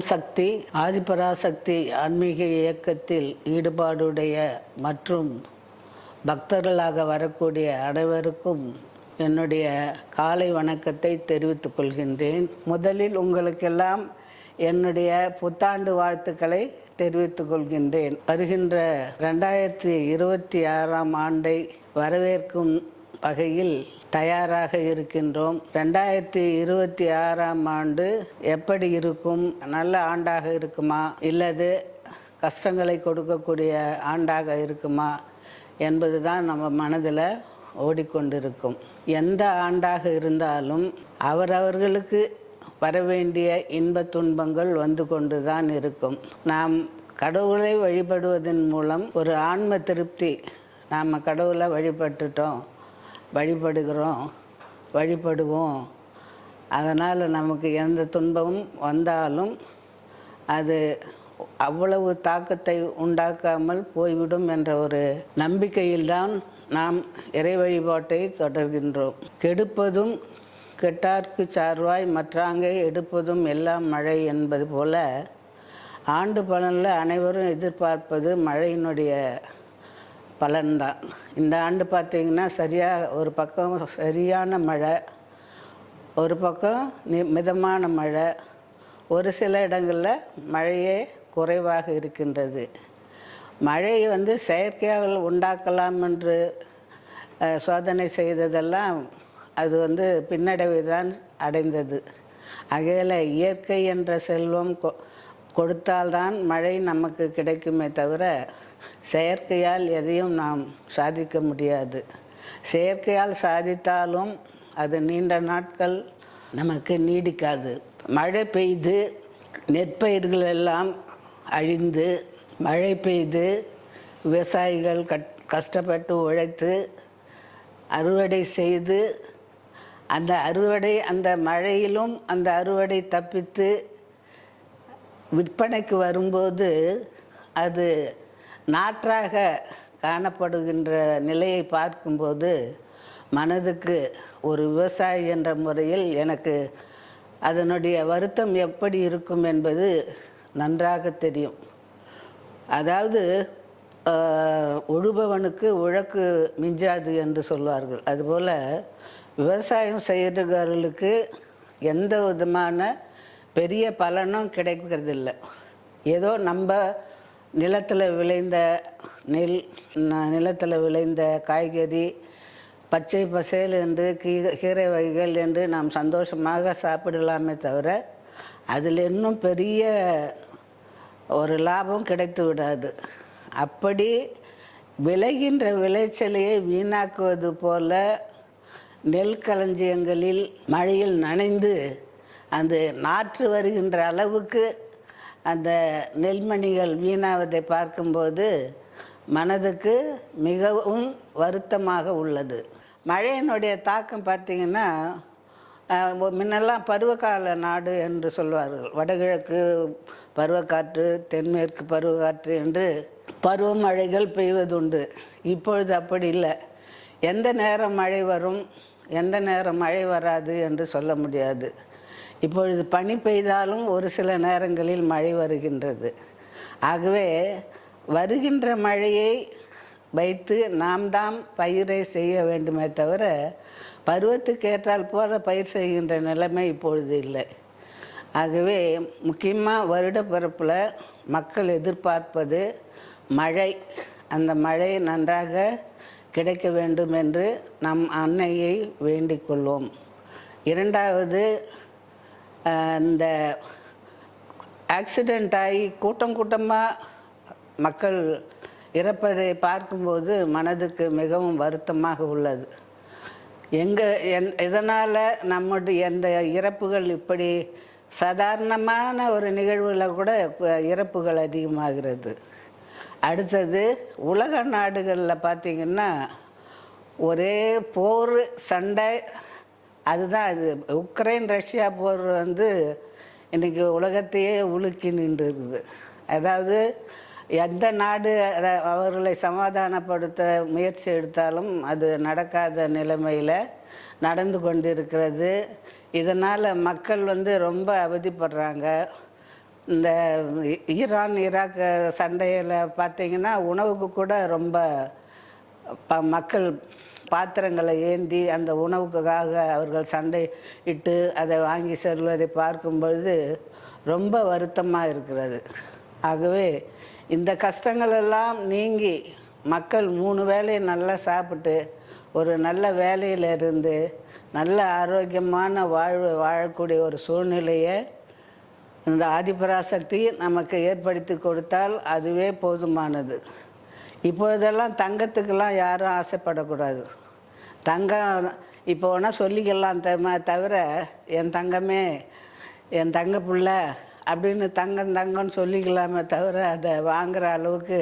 ஓம் சக்தி ஆதிபராசக்தி ஆன்மீக இயக்கத்தில் ஈடுபாடுடைய மற்றும் பக்தர்களாக வரக்கூடிய அனைவருக்கும் என்னுடைய காலை வணக்கத்தை தெரிவித்துக் கொள்கின்றேன். முதலில் உங்களுக்கெல்லாம் என்னுடைய புத்தாண்டு வாழ்த்துக்களை தெரிவித்துக் கொள்கின்றேன். வருகின்ற ரெண்டாயிரத்தி இருபத்தி ஆறாம் ஆண்டை வரவேற்கும் வகையில் தயாராக இருக்கின்றோம். ரெண்டாயிரத்தி இருபத்தி ஆறாம் ஆண்டு எப்படி இருக்கும்? நல்ல ஆண்டாக இருக்குமா? இல்லது கஷ்டங்களை கொடுக்கக்கூடிய ஆண்டாக இருக்குமா? என்பது தான் நம்ம மனதில் ஓடிக்கொண்டிருக்கும். எந்த ஆண்டாக இருந்தாலும் அவரவர்களுக்கு வரவேண்டிய இன்ப துன்பங்கள் வந்து கொண்டு தான் இருக்கும். நாம் கடவுளை வழிபடுவதன் மூலம் ஒரு ஆன்ம திருப்தி நாம் கடவுளை வழிபட்டுட்டோம். வழிபடுகிறோம் வழிபடுவோம். அதனால் நமக்கு எந்த துன்பமும் வந்தாலும் அது அவ்வளவு தாக்கத்தை உண்டாக்காமல் போய்விடும் என்ற ஒரு நம்பிக்கையில்தான் நாம் இறை வழிபாட்டை தொடர்கின்றோம். கெடுப்பதும் கெட்டார்க்கு சார்வாய் மற்றாங்கை எடுப்பதும் எல்லாம் மழை என்பது போல ஆண்டு பலனில் அனைவரும் எதிர்பார்ப்பது மழையினுடைய பலன்தான். இந்த ஆண்டு பார்த்தீங்கன்னா சரியாக ஒரு பக்கம் சரியான மழை ஒரு பக்கம் மிதமான மழை. ஒரு சில இடங்களில் மழையே குறைவாக இருக்கின்றது. மழையை வந்து செயற்கையாக உண்டாக்கலாம் என்று சோதனை செய்ததெல்லாம் அது வந்து பின்னடைவை தான் அடைந்தது. ஆகையால் இயற்கை என்ற செல்வம் கொ கொடுத்தால்தான் மழை நமக்கு கிடைக்குமே தவிர செயற்கையால் எதையும் நாம் சாதிக்க முடியாது. செயற்கையால் சாதித்தாலும் அது நீண்ட நாட்கள் நமக்கு நீடிக்காது. மழை பெய்து நெற்பயிர்கள் எல்லாம் அழிந்து மழை பெய்து விவசாயிகள் கட் கஷ்டப்பட்டு உழைத்து அறுவடை செய்து அந்த அறுவடை அந்த மழையிலும் அந்த அறுவடை தப்பித்து விற்பனைக்கு வரும்போது அது நாற்றாக காணப்படுகின்ற நிலையை பார்க்கும்போது மனதுக்கு ஒரு விவசாயி என்ற முறையில் எனக்கு அதனுடைய வருத்தம் எப்படி இருக்கும் என்பது நன்றாக தெரியும். அதாவது உழுபவனுக்கு உழக்கு மிஞ்சாது என்று சொல்வார்கள். அதுபோல் விவசாயம் செய்கிறவர்களுக்கு எந்த விதமான பெரிய பலனும் கிடைக்கிறதில்ல. ஏதோ நம்ம நிலத்தில் விளைந்த நெல் ந- நிலத்தில் விளைந்த காய்கறி பச்சை பசேல் என்று கீ- கீரை வகைகள் என்று நாம் சந்தோஷமாக சாப்பிடலாமே தவிர அதில் இன்னும் பெரிய ஒரு லாபம் கிடைத்து விடாது. அப்படி விளைகின்ற விளைச்சலையே வீணாக்குவது போல நெல் களஞ்சியங்களில் மழையில் நனைந்து அந்த நாற்று வருகின்ற அளவுக்கு அந்த நெல்மணிகள் வீணாவதை பார்க்கும்போது மனதுக்கு மிகவும் வருத்தமாக உள்ளது. மழையினுடைய தாக்கம் பார்த்திங்கன்னா முன்னெல்லாம் பருவகால நாடு என்று சொல்வார்கள். வடகிழக்கு பருவக்காற்று தென்மேற்கு பருவக்காற்று என்று பருவமழைகள் பெய்வதுண்டு. இப்பொழுது அப்படி இல்லை. எந்த நேரம் மழை வரும் எந்த நேரம் மழை வராது என்று சொல்ல முடியாது. இப்பொழுது பனி பெய்தாலும் ஒரு சில நேரங்களில் மழை வருகின்றது. ஆகவே வருகின்ற மழையை வைத்து நாம் தான் பயிரை செய்ய வேண்டுமே தவிர பருவத்துக்கு ஏற்றால் போல பயிர் செய்கின்ற நிலைமை இப்பொழுது இல்லை. ஆகவே முக்கியமாக வருட பிறப்பில் மக்கள் எதிர்பார்ப்பது மழை. அந்த மழை நன்றாக கிடைக்க வேண்டும் என்று நம் அன்னையை வேண்டிக் கொள்வோம். இரண்டாவது இந்த ஆக்சிடெண்ட் ஆகி கூட்டம் கூட்டமாக மக்கள் இறப்பதை பார்க்கும்போது மனதுக்கு மிகவும் வருத்தமாக உள்ளது. எங்கே என் இதனால் நம்முடைய எந்த இறப்புகள் இப்படி சாதாரணமான ஒரு நிகழ்வில் கூட இறப்புகள் அதிகமாகிறது. அடுத்தது உலக நாடுகளில் பார்த்திங்கன்னா ஒரே போர் சண்டை அதுதான் அது. உக்ரைன் ரஷ்யா போர் வந்து இன்றைக்கி உலகத்தையே உலுக்கி நின்றுருக்குது. அதாவது எந்த நாடு அவர்களை சமாதானப்படுத்த முயற்சி எடுத்தாலும் அது நடக்காத நிலைமையில் நடந்து கொண்டிருக்கிறது. இதனால் மக்கள் வந்து ரொம்ப அவதிப்படுறாங்க. இந்த ஈரான் ஈராக் சண்டையில் பார்த்தீங்கன்னா உணவுக்கு கூட ரொம்ப ப மக்கள் பாத்திரங்களை ஏந்தி அந்த உணவுக்காக அவர்கள் சண்டை இட்டு அதை வாங்கி செல்வதை பார்க்கும் பொழுது ரொம்ப வருத்தமாக இருக்கிறது. ஆகவே இந்த கஷ்டங்கள் எல்லாம் நீங்கி மக்கள் மூணு வேளையும் நல்லா சாப்பிட்டு ஒரு நல்ல வேலையில் இருந்து நல்ல ஆரோக்கியமான வாழ்வு வாழக்கூடிய ஒரு சூழ்நிலையை இந்த ஆதிபராசக்தி நமக்கு ஏற்படுத்தி கொடுத்தால் அதுவே போதுமானது. இப்பொழுதெல்லாம் தங்கத்துக்கெல்லாம் யாரும் ஆசைப்படக்கூடாது. தங்கம் இப்போ வேணால் சொல்லிக்கலாம் தம தவிர என் தங்கமே என் தங்க புள்ள அப்படின்னு தங்கம் தங்கம்னு சொல்லிக்கலாமே தவிர அதை வாங்குற அளவுக்கு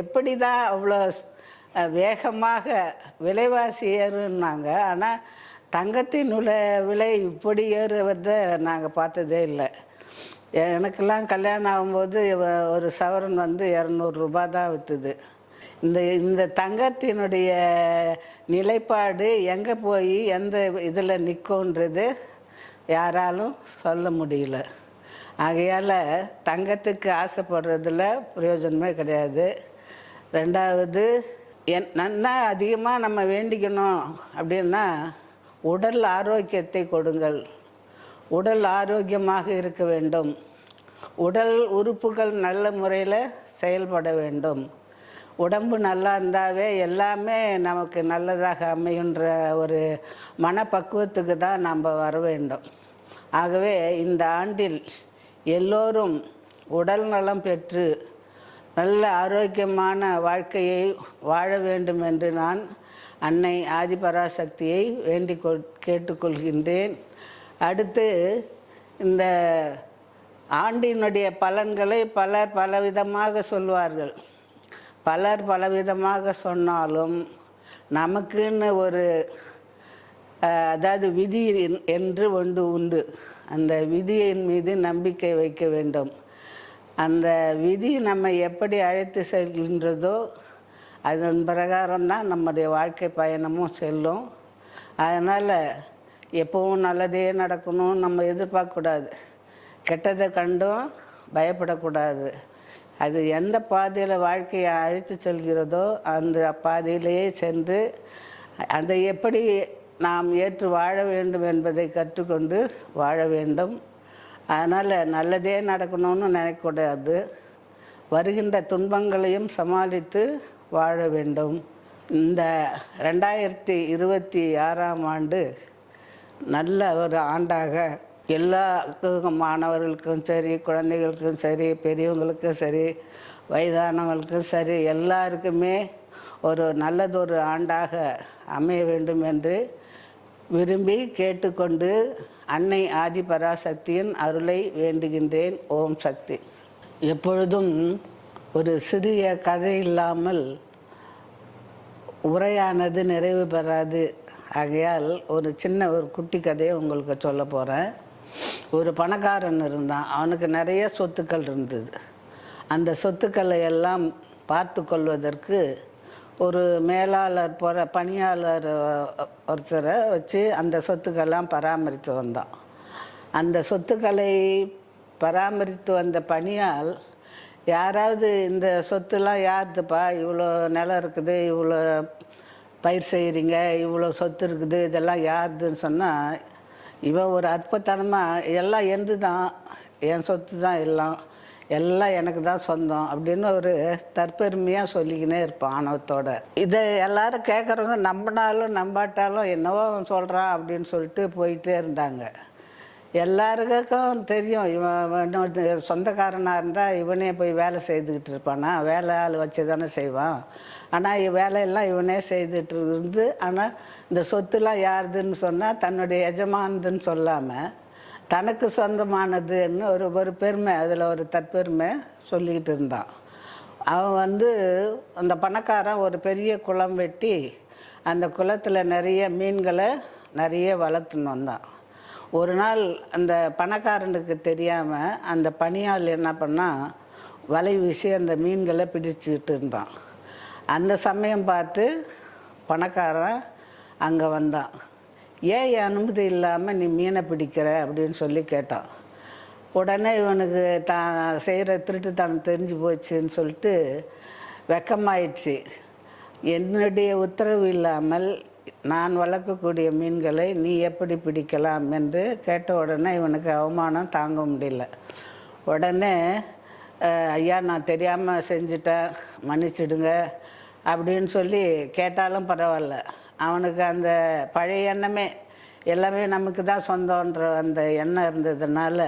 எப்படி தான் அவ்வளோ வேகமாக விலைவாசி ஏறுன்னாங்க ஆனால் தங்கத்தின் உள்ள விலை இப்படி ஏறுவதை நாங்கள் பார்த்ததே இல்லை. எனக்கெல்லாம் கல்யாணம் ஆகும்போது ஒரு சவரன் வந்து இரநூறுபா தான் விற்றுது இந்த இந்த தங்கத்தினுடைய நிலைப்பாடு எங்கே போய் எந்த இதில் நிற்கும்ன்றது யாராலும் சொல்ல முடியல. ஆகையால் தங்கத்துக்கு ஆசைப்படுறதுல பிரயோஜனமே கிடையாது. ரெண்டாவது என் நன்னா அதிகமாக நம்ம வேண்டிக்கணும் அப்படின்னா உடல் ஆரோக்கியத்தை கொடுங்கள். உடல் ஆரோக்கியமாக இருக்க வேண்டும். உடல் உறுப்புகள் நல்ல முறையில் செயல்பட வேண்டும். உடம்பு நல்லா இருந்தாவே எல்லாமே நமக்கு நல்லதாக அமையுன்ற ஒரு மனப்பக்குவத்துக்கு தான் நம்ம வர வேண்டும். ஆகவே இந்த ஆண்டில் எல்லோரும் உடல் நலம் பெற்று நல்ல ஆரோக்கியமான வாழ்க்கையை வாழ வேண்டும் என்று நான் அன்னை ஆதிபராசக்தியை வேண்டிக் கொள் கேட்டுக்கொள்கின்றேன். அடுத்து இந்த ஆண்டினுடைய பலன்களை பலர் பலவிதமாக சொல்வார்கள். பலர் பலவிதமாக சொன்னாலும் நமக்குன்னு ஒரு அதாவது விதி என்று ஒன்று உண்டு. அந்த விதியின் மீது நம்பிக்கை வைக்க வேண்டும். அந்த விதி நம்மை எப்படி அழைத்து செல்கின்றதோ அதன் பிரகாரம் தான் நம்முடைய வாழ்க்கை பயணமும் செல்லும். அதனால் எப்பவும் நல்லதே நடக்கணும் நம்ம எதிர்பார்க்கக்கூடாது. கெட்டதை கண்டும் பயப்படக்கூடாது. அது எந்த பாதையில் வாழ்க்கையை அழைத்து செல்கிறதோ அந்த பாதையிலேயே சென்று அதை எப்படி நாம் ஏற்று வாழ வேண்டும் என்பதை கற்றுக்கொண்டு வாழ வேண்டும். அதனால் நல்லதே நடக்கணும்னு நினைக்கக்கூடாது வருகின்ற துன்பங்களையும் சமாளித்து வாழ வேண்டும். இந்த ரெண்டாயிரத்தி இருபத்தி ஆறாம் ஆண்டு நல்ல ஒரு ஆண்டாக எல்லா மாணவர்களுக்கும் சரி குழந்தைகளுக்கும் சரி பெரியவங்களுக்கும் சரி வயதானவங்களுக்கும் சரி எல்லாருக்குமே ஒரு நல்லதொரு ஆண்டாக அமைய வேண்டும் என்று விரும்பி கேட்டுக்கொண்டு அன்னை ஆதிபராசக்தியின் அருளை வேண்டுகின்றேன். ஓம் சக்தி. எப்பொழுதும் ஒரு சிறிய கதை இல்லாமல் உரையானது நிறைவு பெறாது. ஆகையால் ஒரு சின்ன ஒரு குட்டி கதையை உங்களுக்கு சொல்ல போகிறேன் ஒரு பணக்காரன் இருந்தான். அவனுக்கு நிறைய சொத்துக்கள் இருந்தது. அந்த சொத்துக்களை எல்லாம் பார்த்து கொள்வதற்கு ஒரு மேலாளர் போகிற பணியாளர் ஒருத்தரை வச்சு அந்த சொத்துக்கள்லாம் பராமரித்து வந்தான். அந்த சொத்துக்களை பராமரித்து வந்த பணியால் யாராவது இந்த சொத்துலாம் யாருதுப்பா இவ்வளோ நிலம் இருக்குது இவ்வளோ பயிர் செய்கிறீங்க இவ்வளோ சொத்து இருக்குது இதெல்லாம் யாருதுன்னு சொன்னால் இவன் ஒரு அற்புதனமாக எல்லாம் எந்து தான் என் சொத்து தான் எல்லாம் எல்லாம் எனக்கு தான் சொந்தம் அப்படின்னு ஒரு தற்பெருமையாக சொல்லிக்கினே இருப்பான் ஆணவத்தோட. இதை எல்லாரும் கேட்குறவங்க நம்பினாலும் நம்பாட்டாலும் என்னவோ அவன் சொல்கிறான் அப்படின்னு சொல்லிட்டு போயிட்டே இருந்தாங்க. எல்லாருக்கும் தெரியும். இவன் இன்னொரு சொந்தக்காரனாக இருந்தால் இவனே போய் வேலை செய்துக்கிட்டு இருப்பானா. வேலை ஆள் வச்சு தானே செய்வான் ஆனால் வேலையெல்லாம் இவனே செய்துட்டு இருந்து ஆனால் இந்த சொத்துலாம் யாருதுன்னு சொன்னால் தன்னுடைய எஜமானதுன்னு சொல்லாமல் தனக்கு சொந்தமானதுன்னு ஒரு ஒரு பெருமை அதில் ஒரு தற்பெருமை சொல்லிக்கிட்டு இருந்தான். அவன் வந்து அந்த பணக்காரன் ஒரு பெரிய குளம் வெட்டி அந்த குளத்தில் நிறைய மீன்களை நிறைய வளர்த்துன்னு வந்தான். ஒரு நாள் அந்த பணக்காரனுக்கு தெரியாமல் அந்த பணியாள் என்ன பண்ணால் வலை வீசி அந்த மீன்களை பிடிச்சிக்கிட்டு இருந்தான். அந்த சமயம் பார்த்து பணக்காரன் அங்கே வந்தான். ஏன் அனுமதி இல்லாமல் நீ மீனை பிடிக்கிற? அப்படின்னு சொல்லி கேட்டான். உடனே இவனுக்கு தான் செய்கிற திருட்டு திருட்டுத்தனம் தெரிஞ்சு போச்சுன்னு சொல்லிட்டு வெக்கமாயிடுச்சு. என்னுடைய உத்தரவு இல்லாமல் நான் வளர்க்கக்கூடிய மீன்களை நீ எப்படி பிடிக்கலாம் என்று கேட்ட உடனே இவனுக்கு அவமானம் தாங்க முடியல. உடனே ஐயா நான் தெரியாமல் செஞ்சுட்டேன் மன்னிச்சிடுங்க அப்படின்னு சொல்லி கேட்டாலும் பரவாயில்ல. அவனுக்கு அந்த பழைய எண்ணமே எல்லாமே நமக்கு தான் சொந்தன்ற அந்த எண்ணம் இருந்ததுனால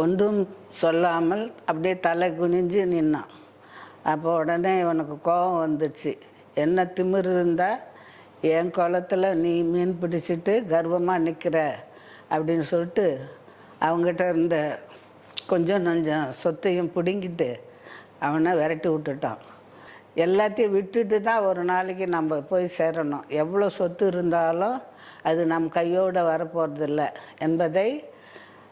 ஒன்றும் சொல்லாமல் அப்படியே தலை குனிஞ்சு நின்னான். அப்போ உடனே இவனுக்கு கோபம் வந்துடுச்சு என்ன திமிரு இருந்தால் என் குளத்துல நீ மீன் பிடிச்சிட்டு கர்வமாக நிற்கிற அப்படின்னு சொல்லிட்டு அவங்ககிட்ட இருந்த கொஞ்சம் கொஞ்சம் சொத்தையும் பிடுங்கிட்டு அவனை விரட்டி விட்டுட்டான். எல்லாத்தையும் விட்டுட்டு தான் ஒரு நாளைக்கு நம்ம போய் சேரணும். எவ்வளோ சொத்து இருந்தாலும் அது நம் கையோடு வரப்போகிறதில்ல என்பதை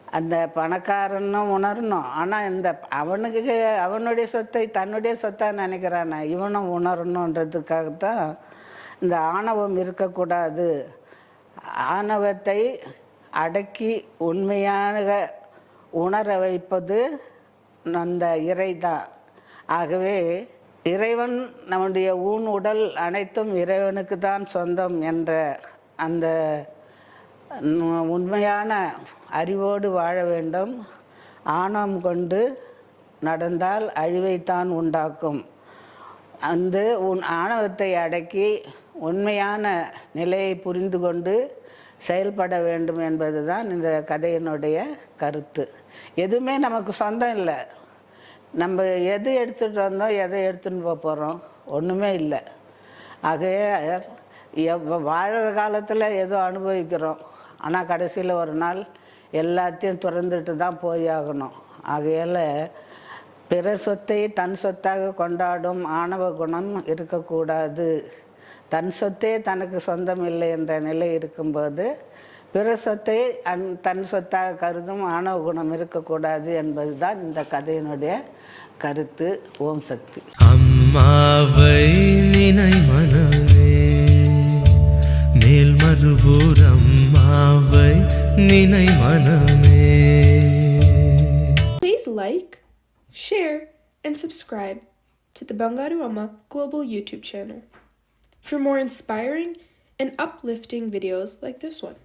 அந்த பணக்காரனும் உணரணும். ஆனால் இந்த அவனுக்கு அவனுடைய சொத்தை தன்னுடைய சொத்தாக நினைக்கிறானே? இவனும் உணரணுன்றதுக்காகத்தான் இந்த ஆணவம் இருக்கக்கூடாது. ஆணவத்தை அடக்கி உண்மையாக உணர வைப்பது அந்த இறைதான் ஆகவே இறைவன் நம்முடைய ஊன் உடல் அனைத்தும் இறைவனுக்கு தான் சொந்தம் என்ற அந்த உண்மையான அறிவோடு வாழ வேண்டும். ஆணவம் கொண்டு நடந்தால் அழிவைத்தான் உண்டாக்கும். அந்த உன் ஆணவத்தை அடக்கி உண்மையான நிலையை புரிந்து கொண்டு செயல்பட வேண்டும் என்பது தான் இந்த கதையினுடைய கருத்து. எதுவுமே நமக்கு சொந்தம் இல்லை. நம்ம எது எடுத்துகிட்டு வந்தோம் எதை எடுத்துன்னு போக போகிறோம் ஒன்றுமே இல்லை. ஆகவே எவ்- வாழற காலத்தில் ஏதோ அனுபவிக்கிறோம். ஆனால் கடைசியில் ஒரு நாள் எல்லாத்தையும் துறந்துட்டு தான் போய் ஆகணும் ஆகையால் பிற சொத்தை தன் சொத்தாக கொண்டாடும் ஆணவ குணம் இருக்கக்கூடாது. தன் சொத்தே தனக்கு சொந்தம் இல்லை என்ற நிலை இருக்கும்போது பிற சொத்தை அன் தன் சொத்தாக கருதும் ஆணவ குணம் இருக்கக்கூடாது என்பதுதான் இந்த கதையினுடைய கருத்து ஓம் சக்தி. அம்மாவை நினை மனமே மேல் மறுவூர் அம்மாவை நினை மனமே. Please like, share, and subscribe to the Bangaru Amma Global YouTube channel. For more inspiring and uplifting videos like this one.